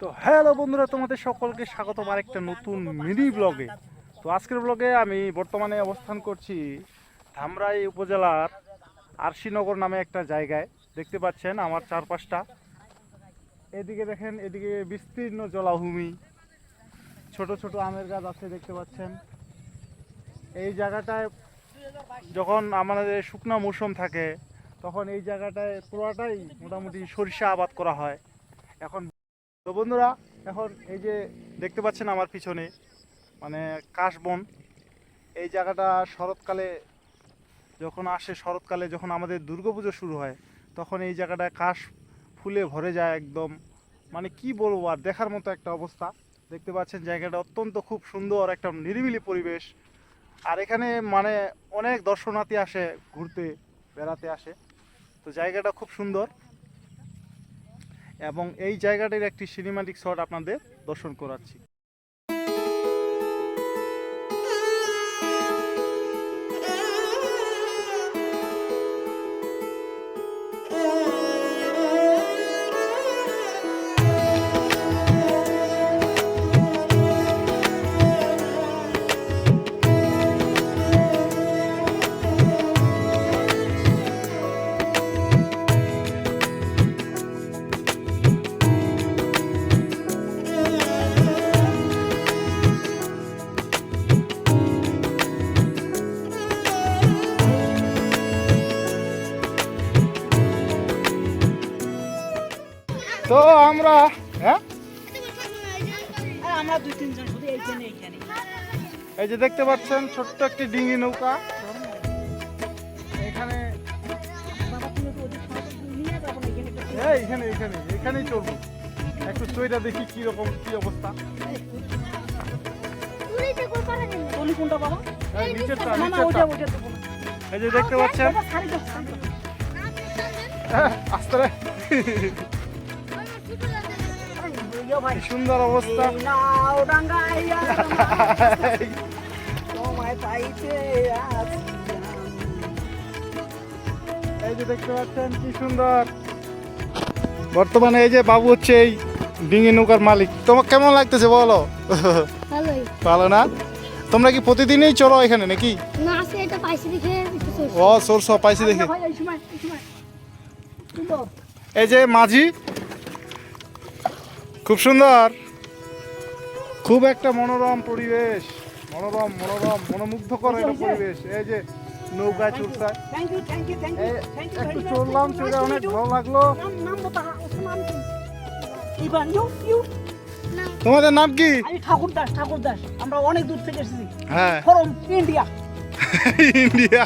তো হ্যালো বন্ধুরা, তোমাদের সকলকে স্বাগত আরেকটা নতুন মিনি ব্লগে তো আজকের ব্লগে আমি বর্তমানে অবস্থান করছি ধামরাই উপজেলার আরশিনগর নামে একটা জায়গায়। দেখতে পাচ্ছেন আমার চারপাশটা। এদিকে দেখেন, এদিকে বিস্তীর্ণ জলাভূমি। ছোট ছোট আমের গাছ আছে, দেখতে পাচ্ছেন। এই জায়গাটায় যখন আমাদের শুকনো মৌসুম থাকে, তখন এই জায়গাটায় পুরোটাই মোটামুটি সরিষা আবাদ করা হয়। এখন তো বন্ধুরা, এখন এই যে দেখতে পাচ্ছেন আমার পিছনে মানে কাশবন, এই জায়গাটা শরৎকালে যখন আসে, শরৎকালে যখন আমাদের দুর্গাপুজো শুরু হয়, তখন এই জায়গাটায় কাশ ফুলে ভরে যায় একদম। মানে কি বলব, আর দেখার মতো একটা অবস্থা। দেখতে পাচ্ছেন জায়গাটা অত্যন্ত খুব সুন্দর, একটা নিরিবিলি পরিবেশ। আর এখানে মানে অনেক দর্শনার্থী আসে, ঘুরতে, বেড়াতে আসে। তো জায়গাটা খুব সুন্দর। এবং এই জায়গাটির একটি সিনেমাটিক শট আপনাদের দর্শন করাচ্ছি। তো আমরা হ্যাঁ? এই যে দেখতে পাচ্ছেন ছোট্ট একটি ডিঙি নৌকা। এখানে না এখানে এখানে এখানে এখানেই চলবো। একটু চইটা দেখি কি রকম কি অবস্থা। এই যে দেখতে পাচ্ছেন। হ্যাঁ, আস্তে সুন্দর অবস্থা। এই যে দেখতে পাচ্ছেন কি সুন্দর। বর্তমানে এই যে বাবু হচ্ছে এই ডিঙি নৌকার মালিক। তোমার কেমন লাগতেছে বলো? ভালো না? তোমরা কি প্রতিদিনই চলো এখানে নাকি। ও সোর্স পাইছি দেখে। এই যে মাঝি খুব সুন্দর। খুব একটা মনোরম পরিবেশ। মনোরম মনোরম মনোমুগ্ধকর একটা পরিবেশ। এই যে নৌকা ইউ একটু চললাম চলে অনেক ভালো লাগল। তোমাদের নাম কি? আমি ঠাকুর দাস ঠাকুর দাস। আমরা অনেক দূর থেকে এসেছি। হ্যাঁ। Form India India